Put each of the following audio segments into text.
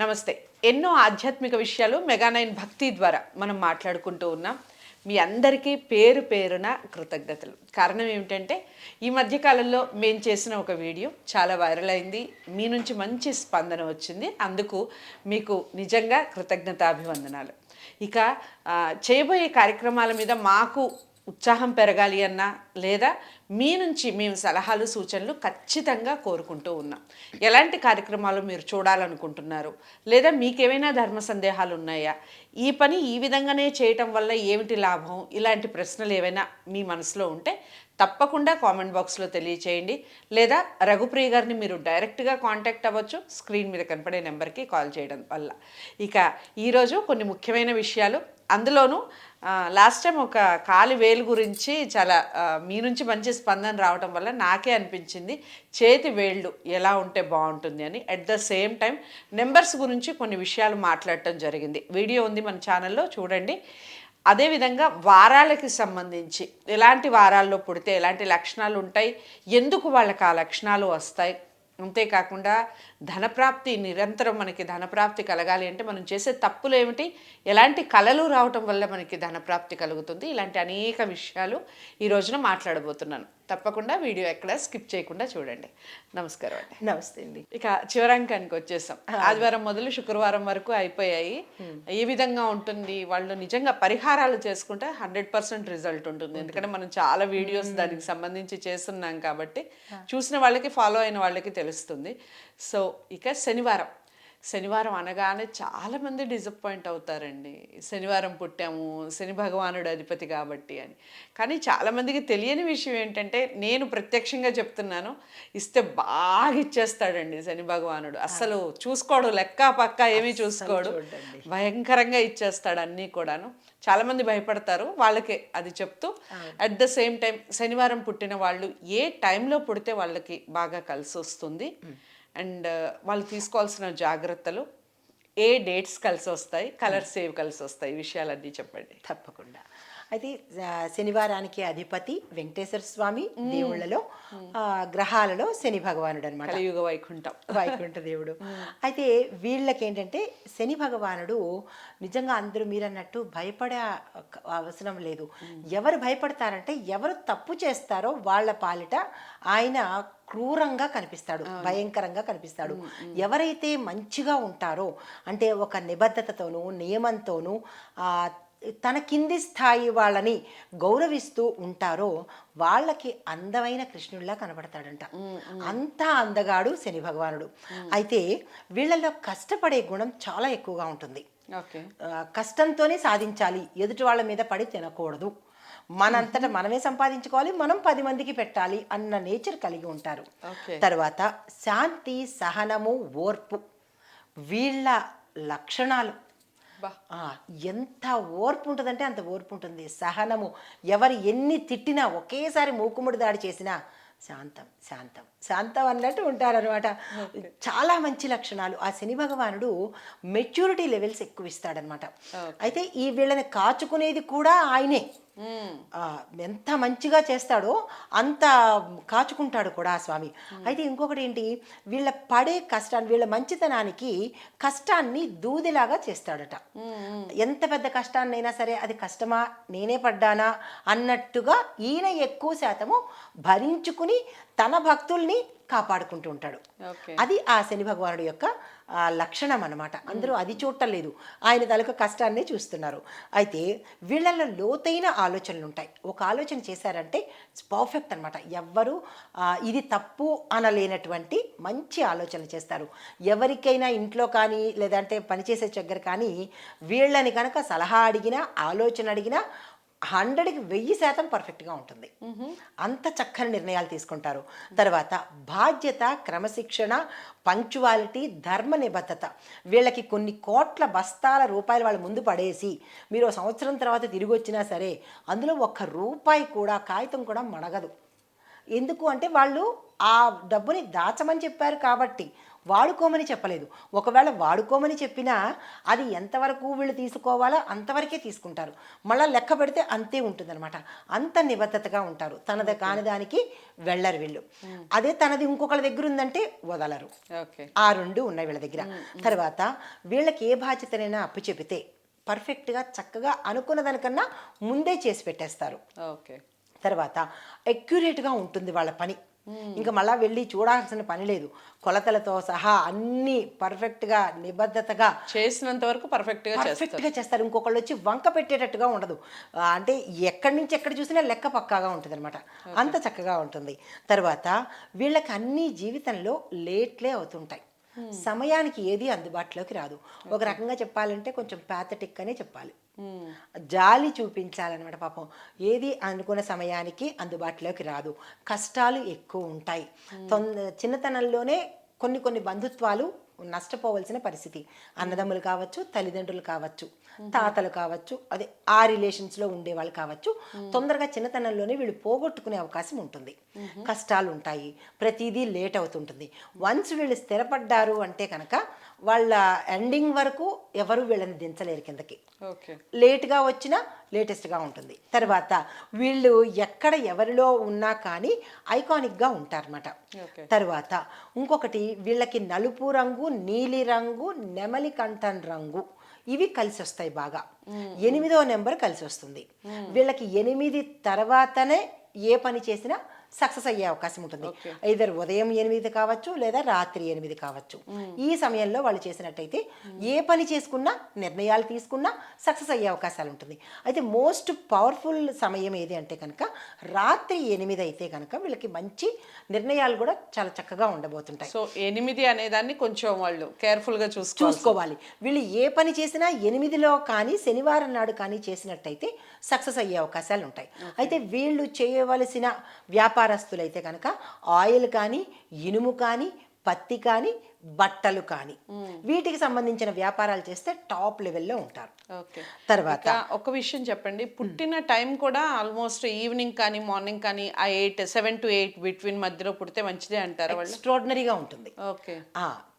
నమస్తే. ఎన్నో ఆధ్యాత్మిక విషయాలు మెగానైన్ భక్తి ద్వారా మనం మాట్లాడుకుంటూ ఉన్నాం. మీ అందరికీ పేరు పేరున కృతజ్ఞతలు. కారణం ఏమిటంటే ఈ మధ్యకాలంలో మేము చేసిన ఒక వీడియో చాలా వైరల్ అయింది. మీ నుంచి మంచి స్పందన వచ్చింది. అందుకు మీకు నిజంగా కృతజ్ఞతాభివందనాలు. ఇక చేయబోయే కార్యక్రమాల మీద మాకు ఉత్సాహం పెరగాలి అన్నా లేదా మీ నుంచి మేము సలహాలు సూచనలు ఖచ్చితంగా కోరుకుంటూ ఉన్నాం. ఎలాంటి కార్యక్రమాలు మీరు చూడాలనుకుంటున్నారు? లేదా మీకేమైనా ధర్మ సందేహాలు ఉన్నాయా? ఈ పని ఈ విధంగానే చేయటం వల్ల ఏమిటి లాభం? ఇలాంటి ప్రశ్నలు ఏవైనా మీ మనసులో ఉంటే తప్పకుండా కామెంట్ బాక్స్లో తెలియచేయండి. లేదా రఘుప్రియ గారిని మీరు డైరెక్ట్గా కాంటాక్ట్ అవ్వచ్చు. స్క్రీన్ మీద కనపడే నెంబర్కి కాల్ చేయడం వల్ల. ఇక ఈరోజు కొన్ని ముఖ్యమైన విషయాలు. అందులోనూ లాస్ట్ టైం ఒక కాలి వేలు గురించి చాలా మీ నుంచి మంచి స్పందన రావడం వల్ల నాకే అనిపించింది. చేతి వేళ్ళు ఎలా ఉంటే బాగుంటుంది అని. At the same time numbers గురించి కొన్ని విషయాలు మాట్లాడటం జరిగింది. వీడియో ఉంది మన ఛానల్లో చూడండి. అదేవిధంగా వారాలకి సంబంధించి ఎలాంటి వారాల్లో పుడితే ఎలాంటి లక్షణాలు ఉంటాయి ఎందుకు వాళ్ళకి ఆ లక్షణాలు వస్తాయి అంతేకాకుండా ధనప్రాప్తి నిరంతరం మనకి ధనప్రాప్తి కలగాలి అంటే మనం చేసే తప్పులు ఏమిటి? ఎలాంటి కళలు రావటం వల్ల మనకి ధనప్రాప్తి కలుగుతుంది? ఇలాంటి అనేక విషయాలు ఈ రోజున మాట్లాడబోతున్నాను. తప్పకుండా వీడియో ఎక్కడ స్కిప్ చేయకుండా చూడండి. నమస్కారం అండి. నమస్తే అండి. ఇక చివరాంకానికి వచ్చేసాం. ఆదివారం మొదలు శుక్రవారం వరకు అయిపోయాయి. ఏ విధంగా ఉంటుంది? వాళ్ళు నిజంగా పరిహారాలు చేసుకుంటే హండ్రెడ్ పర్సెంట్ రిజల్ట్ ఉంటుంది. ఎందుకంటే మనం చాలా వీడియోస్ దానికి సంబంధించి చేస్తున్నాం కాబట్టి చూసిన వాళ్ళకి ఫాలో అయిన వాళ్ళకి తెలుస్తుంది. సో ఇక శనివారం. శనివారం అనగానే చాలామంది డిసప్పాయింట్ అవుతారండి. శనివారం పుట్టాము శని భగవానుడు అధిపతి కాబట్టి అని. కానీ చాలామందికి తెలియని విషయం ఏంటంటే నేను ప్రత్యక్షంగా చెప్తున్నాను ఇస్తే బాగా ఇచ్చేస్తాడండి శని భగవానుడు. అసలు చూసుకోడు లెక్క పక్క ఏమీ చూసుకోడు. భయంకరంగా ఇచ్చేస్తాడు అన్నీ కూడాను. చాలామంది భయపడతారు వాళ్ళకి అది చెప్తూ. అట్ ద సేమ్ టైం శనివారం పుట్టిన వాళ్ళు ఏ టైంలో పుడితే వాళ్ళకి బాగా కలిసి వస్తుంది అండ్ వాళ్ళు తీసుకోవాల్సిన జాగ్రత్తలు ఏ డేట్స్ కలిసి వస్తాయి కలర్స్ ఏవి కలిసి వస్తాయి విషయాలన్నీ చెప్పండి. తప్పకుండా. అయితే శనివారానికి అధిపతి వెంకటేశ్వర స్వామి దేవుళ్ళలో గ్రహాలలో శని భగవానుడు అనమాట కలియుగ వైకుంఠం. వైకుంఠ దేవుడు. అయితే వీళ్ళకి ఏంటంటే శని భగవానుడు నిజంగా అందరూ మీరు అన్నట్టు భయపడే అవసరం లేదు. ఎవరు భయపడతారంటే ఎవరు తప్పు చేస్తారో వాళ్ళ పాలిట ఆయన క్రూరంగా కనిపిస్తాడు భయంకరంగా కనిపిస్తాడు. ఎవరైతే మంచిగా ఉంటారో అంటే ఒక నిబద్ధతతోనూ నియమంతోనూ తన కింది స్థాయి వాళ్ళని గౌరవిస్తూ ఉంటారో వాళ్ళకి అందమైన కృష్ణుడిలా కనబడతాడంట. అంత అందగాడు శని భగవానుడు. అయితే వీళ్ళలో కష్టపడే గుణం చాలా ఎక్కువగా ఉంటుంది. కష్టంతోనే సాధించాలి. ఎదుటి వాళ్ళ మీద పడి తినకూడదు. మనంతటా మనమే సంపాదించుకోవాలి మనం పది మందికి పెట్టాలి అన్న నేచర్ కలిగి ఉంటారు. తర్వాత శాంతి సహనము ఓర్పు. వీళ్ళ లక్షణాలు. ఎంత ఓర్పు ఉంటుందంటే అంత ఓర్పు ఉంటుంది సహనము. ఎవరు ఎన్ని తిట్టినా ఒకేసారి మూకుముడి దాడి చేసినా శాంతం శాంతం. శాంతం అన్నట్టు ఉంటారనమాట చాలా మంచి లక్షణాలు. ఆ శని భగవానుడు మెచ్యూరిటీ లెవెల్స్ ఎక్కువ ఇస్తాడనమాట అయితే ఈ వీళ్ళని కాచుకునేది కూడా ఆయనే. ఎంత మంచిగా చేస్తాడో అంత కాచుకుంటాడు కూడా ఆ స్వామి. అయితే ఇంకొకటి ఏంటి? వీళ్ళ పడే కష్టాన్ని వీళ్ళ మంచితనానికి కష్టాన్ని దూదిలాగా చేస్తాడట. ఎంత పెద్ద కష్టాన్నైనా సరే అది కష్టమా? నేనే పడ్డానా? అన్నట్టుగా ఈయన ఎక్కువ శాతము భరించుకుని తన భక్తుల్ని కాపాడుకుంటూ ఉంటాడు. అది ఆ శని భగవానుడి యొక్క లక్షణం అన్నమాట. అందరూ అది చూడలేదు ఆయన తలక కష్టాన్ని చూస్తున్నారు. అయితే వీళ్ళల్లో లోతైన ఆలోచనలు ఉంటాయి. ఒక ఆలోచన చేశారంటే పర్ఫెక్ట్ అనమాట ఎవ్వరు ఇది తప్పు అనలేనటువంటి మంచి ఆలోచనలు చేస్తారు. ఎవరికైనా ఇంట్లో కానీ లేదంటే పనిచేసే దగ్గర కానీ వీళ్ళని కనుక సలహా అడిగినా ఆలోచన అడిగినా హండ్రెడ్కి వెయ్యి శాతం పర్ఫెక్ట్గా ఉంటుంది. అంత చక్కని నిర్ణయాలు తీసుకుంటారు. తర్వాత బాధ్యత క్రమశిక్షణ పంక్చువాలిటీ ధర్మ నిబద్ధత. వీళ్ళకి కొన్ని కోట్ల బస్తాల రూపాయలు వాళ్ళ ముందు పడేసి మీరు సంవత్సరం తర్వాత తిరిగి వచ్చినా సరే అందులో ఒక్క రూపాయి కూడా కాగితం కూడా మడగదు ఎందుకు అంటే వాళ్ళు ఆ డబ్బుని దాచమని చెప్పారు కాబట్టి. వాడుకోమని చెప్పలేదు. ఒకవేళ వాడుకోమని చెప్పినా అది ఎంతవరకు వీళ్ళు తీసుకోవాలో అంతవరకే తీసుకుంటారు. మళ్ళీ లెక్క పెడితే అంతే ఉంటుందన్నమాట. అంత నిబద్ధతగా ఉంటారు. తనది కాని దానికి వెళ్ళరు వీళ్ళు. అదే తనది ఇంకొకళ్ళ దగ్గర ఉందంటే వదలరు. ఓకే. ఆ రెండు ఉన్నాయి వీళ్ళ దగ్గర. తర్వాత వీళ్ళకి ఏ బాధ్యతనైనా అప్పు చెబితే పర్ఫెక్ట్గా చక్కగా అనుకున్న దానికన్నా ముందే చేసి పెట్టేస్తారు. ఓకే. తర్వాత అక్యురేట్గా ఉంటుంది వాళ్ళ పని. ఇంకా మళ్ళా వెళ్ళి చూడాల్సిన పని లేదు. కొలతలతో సహా అన్ని పర్ఫెక్ట్గా నిబద్ధతగా చేసినంత వరకు పర్ఫెక్ట్గా చేస్తారు. పర్ఫెక్ట్గా చేస్తారు. ఇంకొకళ్ళు వచ్చి వంక పెట్టేటట్టుగా ఉండదు. అంటే ఎక్కడి నుంచి ఎక్కడ చూసినా లెక్క పక్కాగా ఉంటుంది అనమాట అంత చక్కగా ఉంటుంది. తర్వాత వీళ్ళకి అన్ని జీవితంలో లేట్లే అవుతుంటాయి. సమయానికి ఏది అందుబాటులోకి రాదు. ఒక రకంగా చెప్పాలంటే కొంచెం ప్యాథటిక్ అనే చెప్పాలి. జాలి చూపించాలన్నమాట పాపం. ఏది అనుకున్న సమయానికి అందుబాటులోకి రాదు. కష్టాలు ఎక్కువ ఉంటాయి. తొంద చిన్నతనంలోనే కొన్ని కొన్ని బంధుత్వాలు నష్టపోవలసిన పరిస్థితి. అన్నదమ్ములు కావచ్చు తల్లిదండ్రులు కావచ్చు తాతలు కావచ్చు అదే ఆ రిలేషన్స్లో ఉండేవాళ్ళు కావచ్చు. తొందరగా చిన్నతనంలోనే వీళ్ళు పోగొట్టుకునే అవకాశం ఉంటుంది. కష్టాలు ఉంటాయి. ప్రతిదీ లేట్ అవుతుంటుంది. వన్స్ వీళ్ళు స్థిరపడ్డారు అంటే కనుక వాళ్ళ ఎండింగ్ వరకు ఎవరు వీళ్ళని దించలేరు కిందకి. లేట్గా వచ్చినా లేటెస్ట్గా ఉంటుంది. తర్వాత వీళ్ళు ఎక్కడ ఎవరిలో ఉన్నా కానీ ఐకానిక్గా ఉంటారన్నమాట. తర్వాత ఇంకొకటి వీళ్ళకి నలుపు రంగు నీలి రంగు నెమలి కంఠన్ రంగు ఇవి కలిసి వస్తాయి బాగా. ఎనిమిదో నెంబర్ కలిసి వస్తుంది. వీళ్ళకి ఎనిమిది తర్వాతనే ఏ పని చేసినా సక్సెస్ అయ్యే అవకాశం ఉంటుంది. ఐదర్ ఉదయం ఎనిమిది కావచ్చు లేదా రాత్రి ఎనిమిది కావచ్చు. ఈ సమయంలో వాళ్ళు చేసినట్టయితే ఏ పని చేసుకున్నా నిర్ణయాలు తీసుకున్నా సక్సెస్ అయ్యే అవకాశాలు ఉంటుంది. అయితే మోస్ట్ పవర్ఫుల్ సమయం ఏది అంటే కనుక రాత్రి ఎనిమిది అయితే కనుక వీళ్ళకి మంచి నిర్ణయాలు కూడా చాలా చక్కగా ఉండబోతుంటాయి. సో ఎనిమిది అనేదాన్ని కొంచెం వాళ్ళు కేర్ఫుల్గా చూసుకోవాలి. వీళ్ళు ఏ పని చేసినా ఎనిమిదిలో కానీ శనివారం నాడు కానీ చేసినట్టయితే సక్సెస్ అయ్యే అవకాశాలు ఉంటాయి. అయితే వీళ్ళు చేయవలసిన వ్యాపారస్తులైతే కనుక ఆయిల్ కానీ ఇనుము కానీ పత్తి కానీ బట్టలు కానీ. వీటికి సంబంధించిన వ్యాపారాలు చేస్తే టాప్ లెవెల్లో ఉంటారు. తర్వాత ఒక విషయం చెప్పండి. పుట్టిన టైం కూడా ఆల్మోస్ట్ ఈవినింగ్ కానీ మార్నింగ్ కానీ ఆ eight seven to eight between మధ్యలో పుడితే మంచిదే అంటారు ఎక్స్ట్రాడినరీగా ఉంటుంది. ఓకే.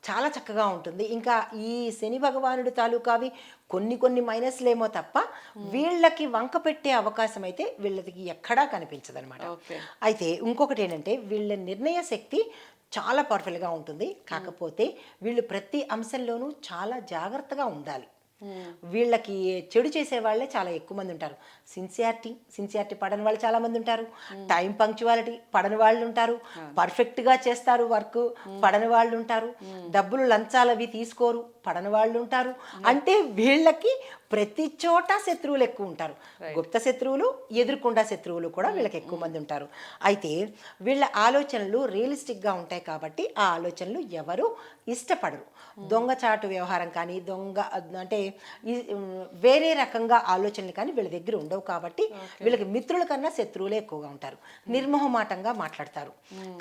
చాలా చక్కగా ఉంటుంది. ఇంకా ఈ శని భగవానుడి తాలూకావి కొన్ని కొన్ని మైనస్లేమో తప్ప వీళ్ళకి వంక పెట్టే అవకాశం అయితే వీళ్ళకి ఎక్కడా కనిపించదు ఓకే. అయితే ఇంకొకటి ఏంటంటే వీళ్ళ నిర్ణయ శక్తి చాలా పవర్ఫుల్గా ఉంటుంది. కాకపోతే వీళ్ళు ప్రతి అంశంలోనూ చాలా జాగ్రత్తగా ఉండాలి. వీళ్ళకి చెడు చేసే వాళ్ళే చాలా ఎక్కువ మంది ఉంటారు. సిన్సియారిటీ సిన్సియారిటీ పడని వాళ్ళు చాలా మంది ఉంటారు. టైం పంక్చువాలిటీ పడని వాళ్ళు ఉంటారు. పర్ఫెక్ట్గా చేస్తారు వర్క్ పడని వాళ్ళు ఉంటారు. డబ్బులు లంచాలు అవి తీసుకోరు పడని వాళ్ళు ఉంటారు. అంటే వీళ్ళకి ప్రతి చోట శత్రువులు ఎక్కువ ఉంటారు. గుప్త శత్రువులు ఎదుర్కొండ శత్రువులు కూడా వీళ్ళకి ఎక్కువ మంది ఉంటారు. అయితే వీళ్ళ ఆలోచనలు రియలిస్టిక్గా ఉంటాయి కాబట్టి ఆ ఆలోచనలు ఎవరు ఇష్టపడరు. దొంగచాటు వ్యవహారం కానీ దొంగ అంటే వేరే రకంగా ఆలోచనలు కానీ వీళ్ళ దగ్గర ఉండవు కాబట్టి వీళ్ళకి మిత్రుల కన్నా శత్రువులే ఎక్కువగా ఉంటారు. నిర్మోహమాటంగా మాట్లాడతారు.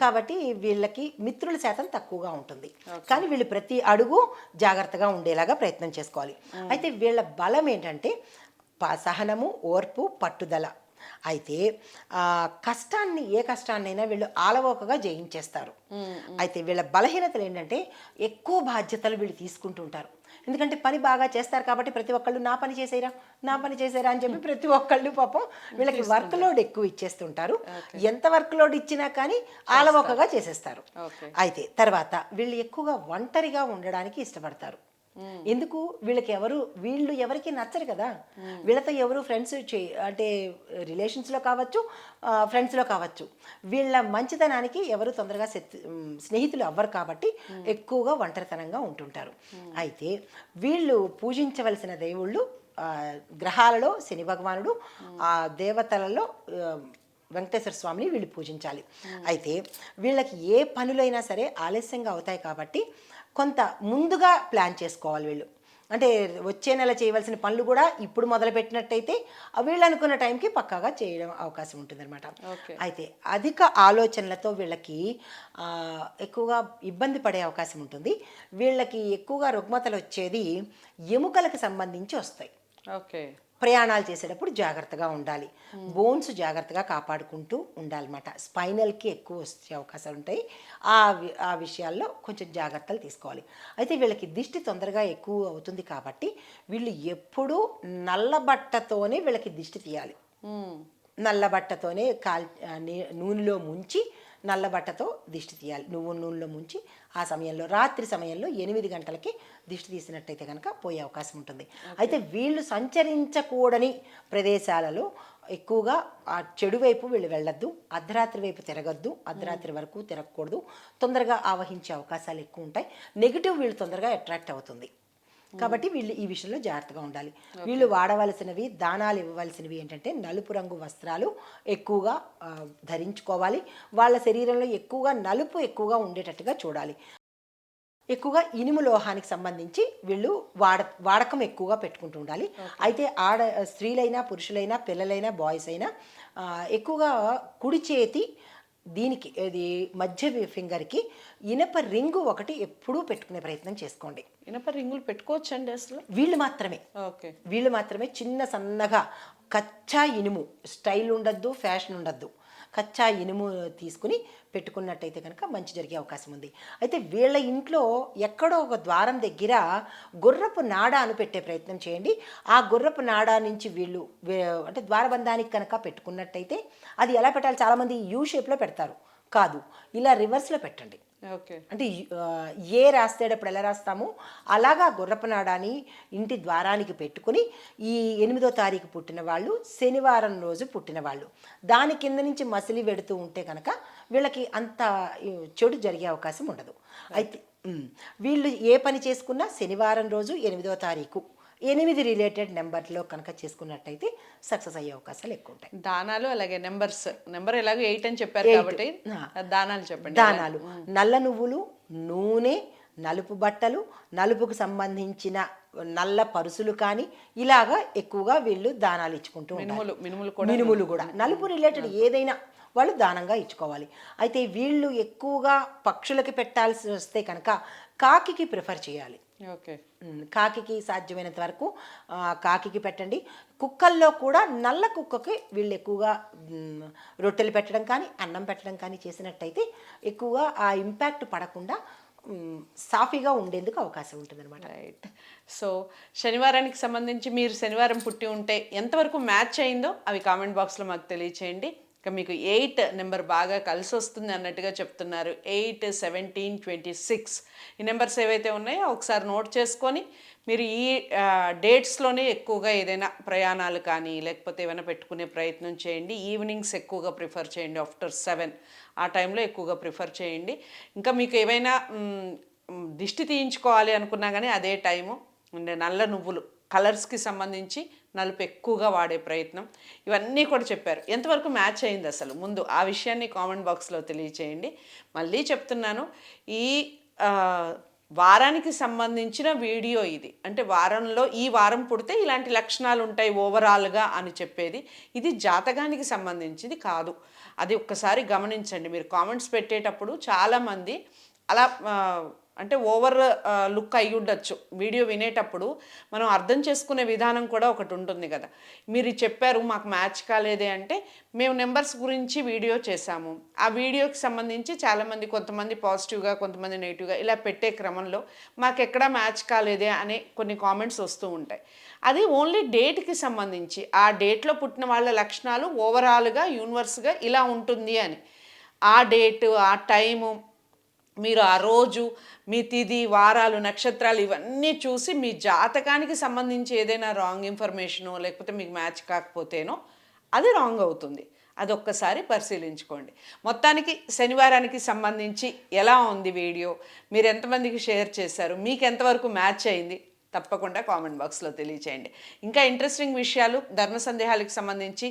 కాబట్టి వీళ్ళకి మిత్రుల శాతం తక్కువగా ఉంటుంది. కానీ వీళ్ళు ప్రతి అడుగు జాగ్రత్తగా ఉండేలాగా ప్రయత్నం చేసుకోవాలి. అయితే వీళ్ళ బలం ఏంటంటే సహనము ఓర్పు పట్టుదల. అయితే ఆ, కష్టాన్ని ఏ కష్టాన్నైనా వీళ్ళు ఆలవోకగా జయించేస్తారు. అయితే వీళ్ళ బలహీనతలు ఏంటంటే ఎక్కువ బాధ్యతలు వీళ్ళు తీసుకుంటూ ఉంటారు. ఎందుకంటే పని బాగా చేస్తారు కాబట్టి ప్రతి ఒక్కళ్ళు నా పని చేసేరా నా పని చేసేరా అని చెప్పి ప్రతి ఒక్కళ్ళు పాపం వీళ్ళకి వర్క్ లోడ్ ఎక్కువ ఇచ్చేస్తుంటారు. ఎంత వర్క్ లోడ్ ఇచ్చినా కానీ ఆలవోకగా చేసేస్తారు. అయితే తర్వాత వీళ్ళు ఎక్కువగా ఒంటరిగా ఉండడానికి ఇష్టపడతారు. ఎందుకు వీళ్ళకి ఎవరు వీళ్ళు ఎవరికి నచ్చరు కదా. వీళ్ళతో ఎవరు ఫ్రెండ్స్ అంటే రిలేషన్స్లో కావచ్చు ఫ్రెండ్స్లో కావచ్చు. వీళ్ళ మంచితనానికి ఎవరు తొందరగా స్నేహితులు అవ్వరు కాబట్టి ఎక్కువగా ఒంటరితనంగా ఉంటుంటారు. అయితే వీళ్ళు పూజించవలసిన దేవుళ్ళు గ్రహాలలో శని భగవానుడు ఆ దేవతలలో వెంకటేశ్వర స్వామిని వీళ్ళు పూజించాలి. అయితే వీళ్ళకి ఏ పనులైనా సరే ఆలస్యంగా అవుతాయి కాబట్టి కొంత ముందుగా ప్లాన్ చేసుకోవాలి వీళ్ళు. అంటే వచ్చే నెల చేయవలసిన పనులు కూడా ఇప్పుడు మొదలుపెట్టినట్టయితే వీళ్ళు అనుకున్న టైంకి పక్కాగా చేయడం అవకాశం ఉంటుందన్నమాట. ఓకే. అయితే అధిక ఆలోచనలతో వీళ్ళకి ఎక్కువగా ఇబ్బంది పడే అవకాశం ఉంటుంది. వీళ్ళకి ఎక్కువగా రుగ్మతలు వచ్చేది ఎముకలకు సంబంధించి వస్తాయి. ఓకే. ప్రయాణాలు చేసేటప్పుడు జాగ్రత్తగా ఉండాలి. బోన్స్ జాగ్రత్తగా కాపాడుకుంటూ ఉండాలన్నమాట. స్పైనల్కి ఎక్కువ వచ్చే అవకాశాలు ఉంటాయి. ఆ ఆ విషయాల్లో కొంచెం జాగ్రత్తలు తీసుకోవాలి. అయితే వీళ్ళకి దిష్టి తొందరగా ఎక్కువ అవుతుంది కాబట్టి వీళ్ళు ఎప్పుడూ నల్ల బట్టతోనే వీళ్ళకి దిష్టి తీయాలి. మ్మ్. నల్ల బట్టతోనే కాల్ నూనెలో ముంచి నల్ల బట్టతో దిష్టి తీయాలి. నువ్వు నూనెలో ముంచి ఆ సమయంలో రాత్రి సమయంలో ఎనిమిది గంటలకి దిష్టి తీసినట్టయితే కనుక పోయే అవకాశం ఉంటుంది. అయితే వీళ్ళు సంచరించకూడని ప్రదేశాలలో ఎక్కువగా ఆ చెడు వైపు వీళ్ళు వెళ్ళొద్దు అర్ధరాత్రి వైపు తిరగద్దు అర్ధరాత్రి వరకు తిరగకూడదు. తొందరగా ఆవహించే అవకాశాలు ఎక్కువ ఉంటాయి. నెగిటివ్ వీళ్ళు తొందరగా అట్రాక్ట్ అవుతుంది. కాబట్టి వీళ్ళు ఈ విషయంలో జాగ్రత్తగా ఉండాలి. వీళ్ళు వాడవలసినవి దానాలు ఇవ్వవలసినవి ఏంటంటే నలుపు రంగు వస్త్రాలు ఎక్కువగా ధరించుకోవాలి. వాళ్ళ శరీరంలో ఎక్కువగా నలుపు ఎక్కువగా ఉండేటట్టుగా చూడాలి. ఎక్కువగా ఇనుము లోహానికి సంబంధించి వీళ్ళు వాడ వాడకం ఎక్కువగా పెట్టుకుంటూ ఉండాలి. అయితే ఆడ స్త్రీలైనా పురుషులైనా పిల్లలైనా బాయ్స్ అయినా ఎక్కువగా కుడి చేతి దీనికి ఇది మధ్య ఫింగర్కి ఇనప రింగు ఒకటి ఎప్పుడూ పెట్టుకునే ప్రయత్నం చేసుకోండి. ఇనప రింగులు పెట్టుకోవచ్చండి అసలు? వీళ్ళు మాత్రమే. ఓకే. వీళ్ళు మాత్రమే చిన్న సన్నగా కచ్చా ఇనుము. స్టైల్ ఉండద్దు ఫ్యాషన్ ఉండద్దు. కచ్చా ఇనుము తీసుకుని పెట్టుకున్నట్టయితే కనుక మంచి జరిగే అవకాశం ఉంది. అయితే వీళ్ళ ఇంట్లో ఎక్కడో ఒక ద్వారం దగ్గర గుర్రపు నాడాను పెట్టే ప్రయత్నం చేయండి. ఆ గుర్రపు నాడా నుంచి వీళ్ళు అంటే ద్వారబంధానికి కనుక పెట్టుకున్నట్టయితే అది ఎలా పెట్టాలి? చాలామంది యూ షేప్లో పెడతారు. కాదు. ఇలా రివర్స్లో పెట్టండి. అంటే ఏ రాసేటప్పుడు ఎలా రాస్తామో అలాగా గుర్రపనాడాని ఇంటి ద్వారానికి పెట్టుకుని ఈ ఎనిమిదో తారీఖు పుట్టిన వాళ్ళు శనివారం రోజు పుట్టిన వాళ్ళు. దాని కింద నుంచి మసిలి పెడుతూ ఉంటే కనుక వీళ్ళకి అంత చెడు జరిగే అవకాశం ఉండదు. అయితే వీళ్ళు ఏ పని చేసుకున్నా శనివారం రోజు ఎనిమిదో తారీఖు. ఎనిమిది రిలేటెడ్ నెంబర్లో కనుక చేసుకున్నట్టయితే సక్సెస్ అయ్యే అవకాశాలు ఎక్కువ ఉంటాయి దానాలు అలాగే నెంబర్స్ నెంబర్ ఎలాగో ఎయిట్ అని చెప్పారు. కాబట్టి. దానాలు చెప్పండి. దానాలు. నల్ల నువ్వులు నూనె నలుపు బట్టలు నలుపుకు సంబంధించిన నల్ల పరుసులు కానీ ఇలాగా ఎక్కువగా వీళ్ళు దానాలు ఇచ్చుకుంటూ. మినుములు మినుములు కూడా. మినుములు కూడా. నలుపు రిలేటెడ్ ఏదైనా వాళ్ళు దానంగా ఇచ్చుకోవాలి. అయితే వీళ్ళు ఎక్కువగా పక్షులకి పెట్టాల్సి వస్తే కనుక కాకికి ప్రిఫర్ చేయాలి. ఓకే. కాకికి సాధ్యమైనంత వరకు ఆ, కాకికి పెట్టండి. కుక్కల్లో కూడా నల్ల కుక్కకి వీళ్ళు ఎక్కువగా రొట్టెలు పెట్టడం కానీ అన్నం పెట్టడం కానీ చేసినట్టయితే ఎక్కువగా ఆ ఇంపాక్ట్ పడకుండా సాఫీగా ఉండేందుకు అవకాశం ఉంటుందన్నమాట. రైట్. సో శనివారానికి సంబంధించి మీరు శనివారం పుట్టి ఉంటే ఎంతవరకు మ్యాచ్ అయిందో అవి కామెంట్ బాక్స్లో మాకు తెలియచేయండి. ఇక మీకు ఎయిట్ నెంబర్ బాగా కలిసి వస్తుంది అన్నట్టుగా చెప్తున్నారు. Eight seventeen twenty six. ఈ నెంబర్స్ ఏవైతే ఉన్నాయో ఒకసారి నోట్ చేసుకొని మీరు ఈ డేట్స్లోనే ఎక్కువగా ఏదైనా ప్రయాణాలు కానీ లేకపోతే ఏమైనా పెట్టుకునే ప్రయత్నం చేయండి. ఈవినింగ్స్ ఎక్కువగా ప్రిఫర్ చేయండి. ఆఫ్టర్ సెవెన్ ఆ టైంలో ఎక్కువగా ప్రిఫర్ చేయండి. ఇంకా మీకు ఏవైనా దిష్టి తీయించుకోవాలి అనుకున్నా కానీ అదే టైము. నల్ల నువ్వులు కలర్స్కి సంబంధించి నలుపు ఎక్కువగా వాడే ప్రయత్నం. ఇవన్నీ కూడా చెప్పారు. ఎంతవరకు మ్యాచ్ అయింది అసలు? ముందు ఆ విషయాన్ని కామెంట్ బాక్స్లో తెలియచేయండి. మళ్ళీ చెప్తున్నాను ఈ వారానికి సంబంధించిన వీడియో ఇది. అంటే వారంలో ఈ వారం పుడితే ఇలాంటి లక్షణాలు ఉంటాయి ఓవరాల్గా అని చెప్పేది. ఇది జాతకానికి సంబంధించింది కాదు. అది ఒక్కసారి గమనించండి. మీరు కామెంట్స్ పెట్టేటప్పుడు చాలామంది అలా అంటే ఓవర్ లుక్ అయి ఉండొచ్చు. వీడియో వినేటప్పుడు మనం అర్థం చేసుకునే విధానం కూడా ఒకటి ఉంటుంది కదా. మీరు చెప్పారు మాకు మ్యాచ్ కాలేదే అంటే మేము నెంబర్స్ గురించి వీడియో చేశాము. ఆ వీడియోకి సంబంధించి చాలామంది కొంతమంది పాజిటివ్గా కొంతమంది నెగిటివ్గా ఇలా పెట్టే క్రమంలో మాకు ఎక్కడా మ్యాచ్ కాలేదే అనే కొన్ని కామెంట్స్ వస్తూ ఉంటాయి. అది ఓన్లీ డేట్కి సంబంధించి ఆ డేట్లో పుట్టిన వాళ్ళ లక్షణాలు ఓవరాల్గా యూనివర్స్గా ఇలా ఉంటుంది అని. ఆ డేటు ఆ టైము మీరు ఆ రోజు మీ తిథి వారాలు నక్షత్రాలు ఇవన్నీ చూసి మీ జాతకానికి సంబంధించి ఏదైనా రాంగ్ ఇన్ఫర్మేషనో లేకపోతే మీకు మ్యాచ్ కాకపోతేనో అది రాంగ్ అవుతుంది. అది ఒక్కసారి పరిశీలించుకోండి. మొత్తానికి శనివారానికి సంబంధించి ఎలా ఉంది వీడియో? మీరు ఎంతమందికి షేర్ చేశారు? మీకు ఎంతవరకు మ్యాచ్ అయింది? తప్పకుండా కామెంట్ బాక్స్లో తెలియచేయండి. ఇంకా ఇంట్రెస్టింగ్ విషయాలు ధర్మ సందేహాలకు సంబంధించి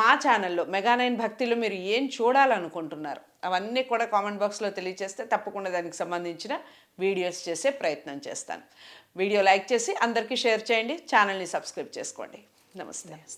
మా ఛానల్లో మెగానైన్ భక్తిలో మీరు ఏం చూడాలనుకుంటున్నారు అవన్నీ కూడా కామెంట్ బాక్స్లో తెలియచేస్తే తప్పకుండా దానికి సంబంధించిన వీడియోస్ చేసే ప్రయత్నం చేస్తాను. వీడియో లైక్ చేసి అందరికీ షేర్ చేయండి ఛానల్ని సబ్స్క్రైబ్ చేసుకోండి. నమస్తే.